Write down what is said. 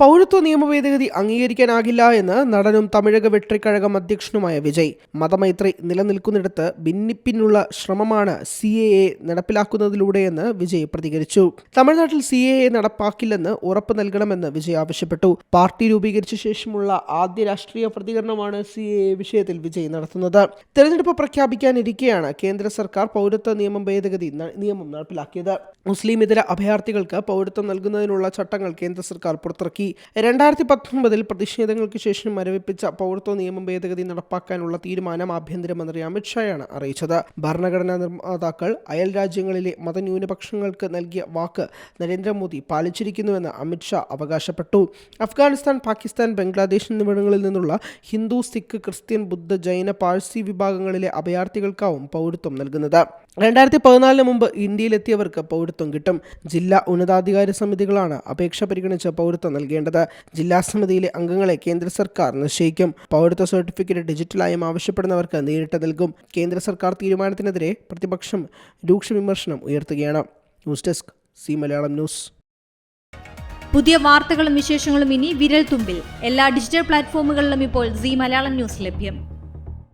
പൗരത്വ നിയമ ഭേദഗതി അംഗീകരിക്കാനാകില്ല എന്ന് നടനും തമിഴക വെട്രിക്കഴകം അധ്യക്ഷനുമായ വിജയ്. മതമൈത്രി നിലനിൽക്കുന്നിടത്ത് ഭിന്നിപ്പിനുള്ള ശ്രമമാണ് സി എ എ നടപ്പിലാക്കുന്നതിലൂടെയെന്ന് വിജയ് പ്രതികരിച്ചു. തമിഴ്നാട്ടിൽ സി എ എ നടപ്പാക്കില്ലെന്ന് ഉറപ്പ് നൽകണമെന്ന് വിജയ് ആവശ്യപ്പെട്ടു. പാർട്ടി രൂപീകരിച്ച ശേഷമുള്ള ആദ്യ രാഷ്ട്രീയ പ്രതികരണമാണ് സി എ എ വിഷയത്തിൽ വിജയ് നടത്തുന്നത്. തെരഞ്ഞെടുപ്പ് പ്രഖ്യാപിക്കാനിരിക്കെയാണ് കേന്ദ്ര സർക്കാർ പൗരത്വ നിയമം ഭേദഗതി നിയമം നടപ്പിലാക്കിയത്. മുസ്ലിം ഇതര അഭയാർത്ഥികൾക്ക് പൗരത്വം നൽകുന്നതിനുള്ള ചട്ടങ്ങൾ കേന്ദ്ര സർക്കാർ പുറത്തിറക്കി. രണ്ടായിരത്തി പത്തൊൻപതിൽ പ്രതിഷേധങ്ങൾക്ക് ശേഷം മരവിപ്പിച്ച പൗരത്വ നിയമം ഭേദഗതി നടപ്പാക്കാനുള്ള തീരുമാനം ആഭ്യന്തരമന്ത്രി അമിത്ഷായാണ് അറിയിച്ചത്. ഭരണഘടനാ നിർമ്മാതാക്കൾ അയൽ രാജ്യങ്ങളിലെ മതന്യൂനപക്ഷങ്ങൾക്ക് നൽകിയ വാക്ക് നരേന്ദ്രമോദി പാലിച്ചിരിക്കുന്നുവെന്ന് അമിത്ഷാ അവകാശപ്പെട്ടു. അഫ്ഗാനിസ്ഥാൻ പാകിസ്ഥാൻ ബംഗ്ലാദേശ് എന്നിവിടങ്ങളിൽ നിന്നുള്ള ഹിന്ദു സിഖ് ക്രിസ്ത്യൻ ബുദ്ധ ജൈന പാഴ്സി വിഭാഗങ്ങളിലെ അഭയാർത്ഥികൾക്കാവും പൗരത്വം നൽകുന്നത്. രണ്ടായിരത്തി പതിനാലിന് മുമ്പ് ഇന്ത്യയിലെത്തിയവർക്ക് പൗരത്വം കിട്ടും. ജില്ലാ ഉന്നതാധികാര സമിതികളാണ് അപേക്ഷ പരിഗണിച്ച് പൗരത്വം നൽകേണ്ടത്. ജില്ലാ സമിതിയിലെ അംഗങ്ങളെ കേന്ദ്ര സർക്കാർ നിശ്ചയിക്കും. പൗരത്വ സർട്ടിഫിക്കറ്റ് ഡിജിറ്റലായും ആവശ്യപ്പെടുന്നവർക്ക് നേരിട്ട് നൽകും. കേന്ദ്ര സർക്കാർ തീരുമാനത്തിനെതിരെ പ്രതിപക്ഷം രൂക്ഷ വിമർശനം ഉയർത്തുകയാണ്. News desk C Malayalam news. പുതിയ വാർത്തകളും വിശേഷങ്ങളും ഇനി വിരൽ തുമ്പിൽ. എല്ലാ ഡിജിറ്റൽ പ്ലാറ്റ്ഫോമുകളിലും ഇപ്പോൾ സി മലയാളം ന്യൂസ് ലഭ്യം.